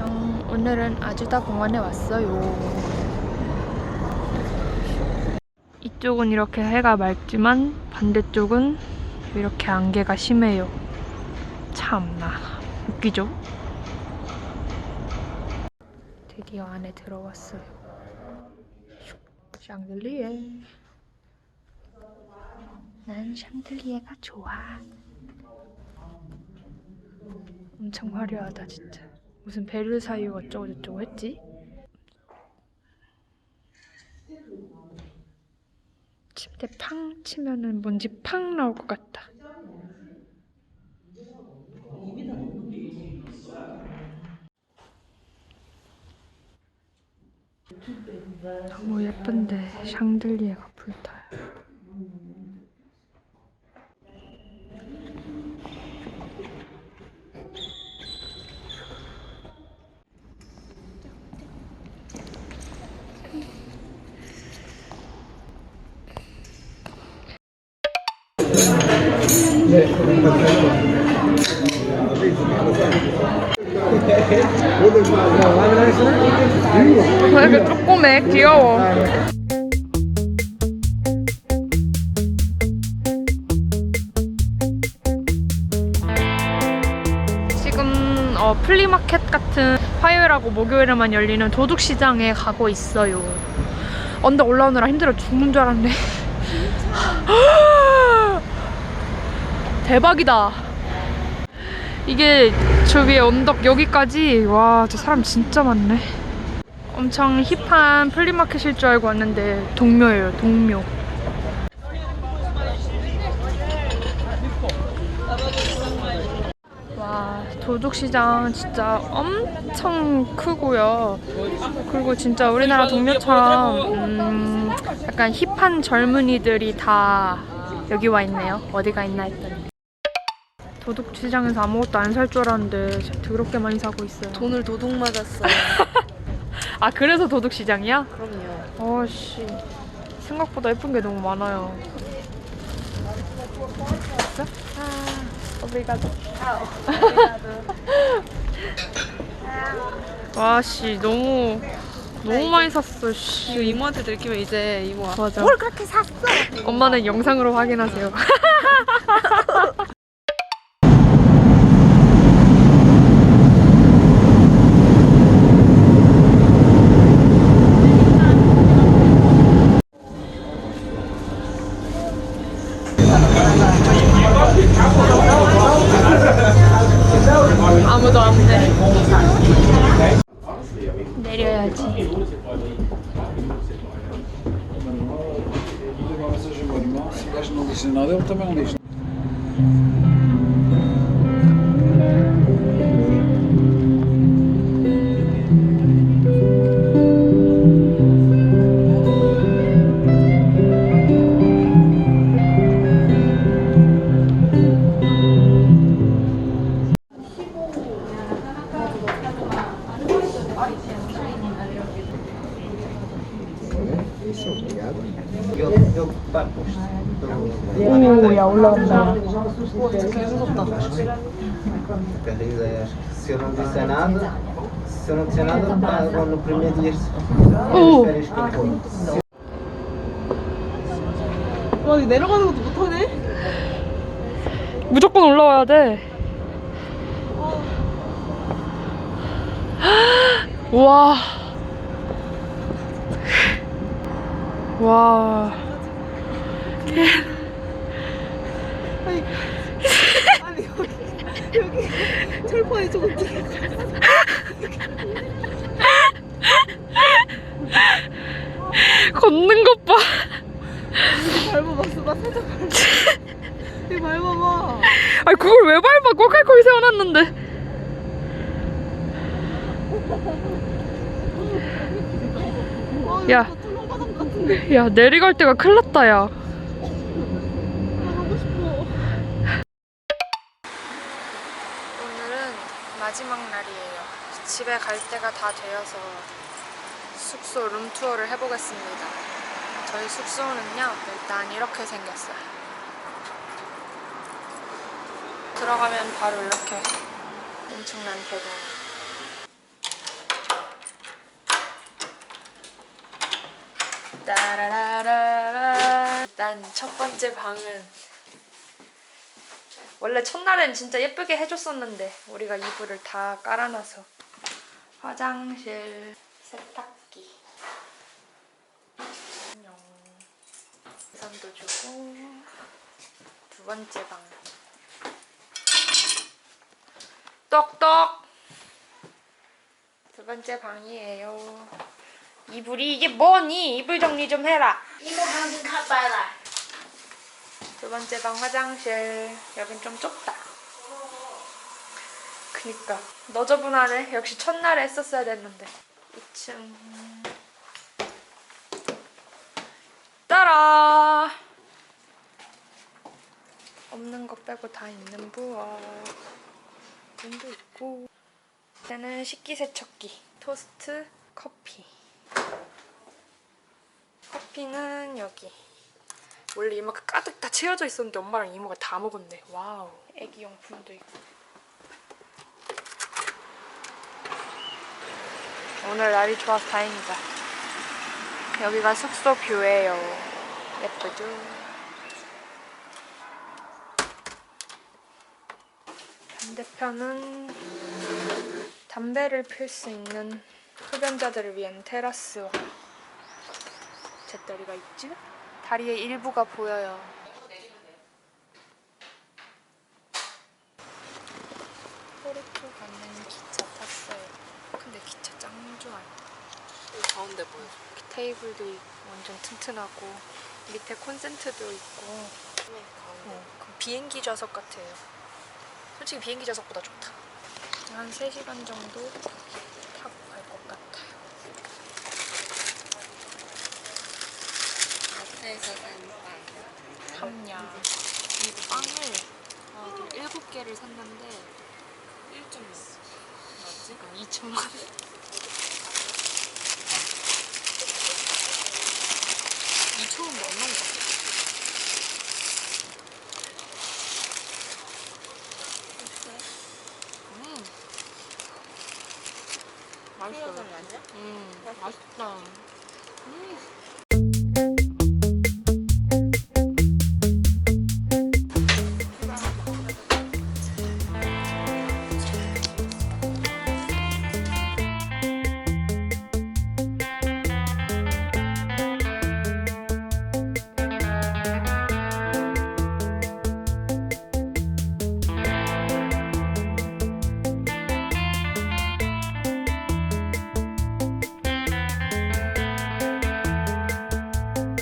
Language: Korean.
안녕. 오늘은 아주다 공원에 왔어요. 이쪽은 이렇게 해가 맑지만 반대쪽은 이렇게 안개가 심해요. 참나 웃기죠? 드디어 안에 들어왔어요. 슉, 샹들리에. 난 샹들리에가 좋아. 엄청 화려하다 진짜. 무슨 베르사유 어쩌고 저쩌고 했지? 침대 팡 치면은 뭔지 팡 나올 것 같다. 너무 예쁜데 샹들리에가 불타요. 왜 이렇게 조그매? 귀여워. 지금 어, 플리마켓 같은 화요일하고 목요일에만 열리는 도둑시장에 가고 있어요. 언덕 올라오느라 힘들어 죽는 줄 알았네. 대박이다. 이게 저 위에 언덕 여기까지 와, 저 사람 진짜 많네. 엄청 힙한 플리마켓일 줄 알고 왔는데 동묘예요, 동묘. 와, 도둑시장 진짜 엄청 크고요. 그리고 진짜 우리나라 동묘처럼 음, 약간 힙한 젊은이들이 다 여기 와 있네요. 어디가 있나 했더니. 도둑시장에서 아무것도 안 살 줄 알았는데 진짜 더럽게 많이 사고 있어요. 돈을 도둑 맞았어. 아 그래서 도둑시장이야? 그럼요. 어씨 생각보다 예쁜 게 너무 많아요. 됐어? 아, 오브리가도. 와씨 너무 너무 많이 샀어. 씨. 이모한테 들키면 이제 이모가 맞아. 뭘 그렇게 샀어? 엄마는 영상으로 확인하세요. 내려야지. Seja meu irmão, se o gajo não disse nada, ele também não diz 오야 올라온다. Carris, acho que se eu não disser nada, se eu não disser nada, pagam no primeiro dia de 오. férias que eu vou. 와 내려가는 것도 못하네. 무조건 올라와야 돼. 와. 와. 아니 아니 여기 여기 철판에 저거 뒤에 걷는 것 봐. 밟아봤어. 나 살짝 밟아. 이 밟아봐. 아니 그걸 왜 밟아? 꼴칼꼴 세워놨는데. 아, 야. 야 내려갈 때가 큰일 났다 야. 나 가고 싶어. 오늘은 마지막 날이에요. 집에 갈 때가 다 되어서 숙소 룸투어를 해보겠습니다. 저희 숙소는요, 일단 이렇게 생겼어요. 들어가면 바로 이렇게 엄청난 계단. 따라라라라. 일단 첫 번째 방은 원래 첫날엔 진짜 예쁘게 해줬었는데 우리가 이불을 다 깔아놔서 화장실 세탁기. 안녕 선도 주고 두 번째 방. 똑똑. 두 번째 방이에요 이불이 이게 뭐니? 이불 정리 좀 해라. 이모 방금 가봐라. 두 번째 방 화장실. 여긴 좀 좁다. 그니까. 너저분하네 역시 첫날에 했었어야 됐는데. 2층. 따라! 없는 것 빼고 다 있는 부엌. 문도 있고. 얘는 식기세척기 토스트 커피 커피는 여기 원래 이만큼 가득 다 채워져 있었는데 엄마랑 이모가 다 먹었네. 와우. 애기 용품도 있고. 오늘 날이 좋아서 다행이다. 여기가 숙소 뷰예요. 예쁘죠? 반대편은 담배를 필 수 있는 흡연자들을 위한 테라스와 잿더리가 있죠? 다리의 일부가 보여요. 포르투 가는 기차 탔어요. 근데 기차 짱 좋아요. 가운데 보여. 테이블도 완전 튼튼하고 밑에 콘센트도 있고 어, 그 비행기 좌석 같아요. 솔직히 비행기 좌석보다 좋다. 한 3시간 정도 타고 갈 것 같아요. 탐냐. 이 빵을 어, 7개를 샀는데 1점 맞지? 2천만 원. 2천 원도 안 나온 것. 음. 맛있어. 음, 맛있다. 음.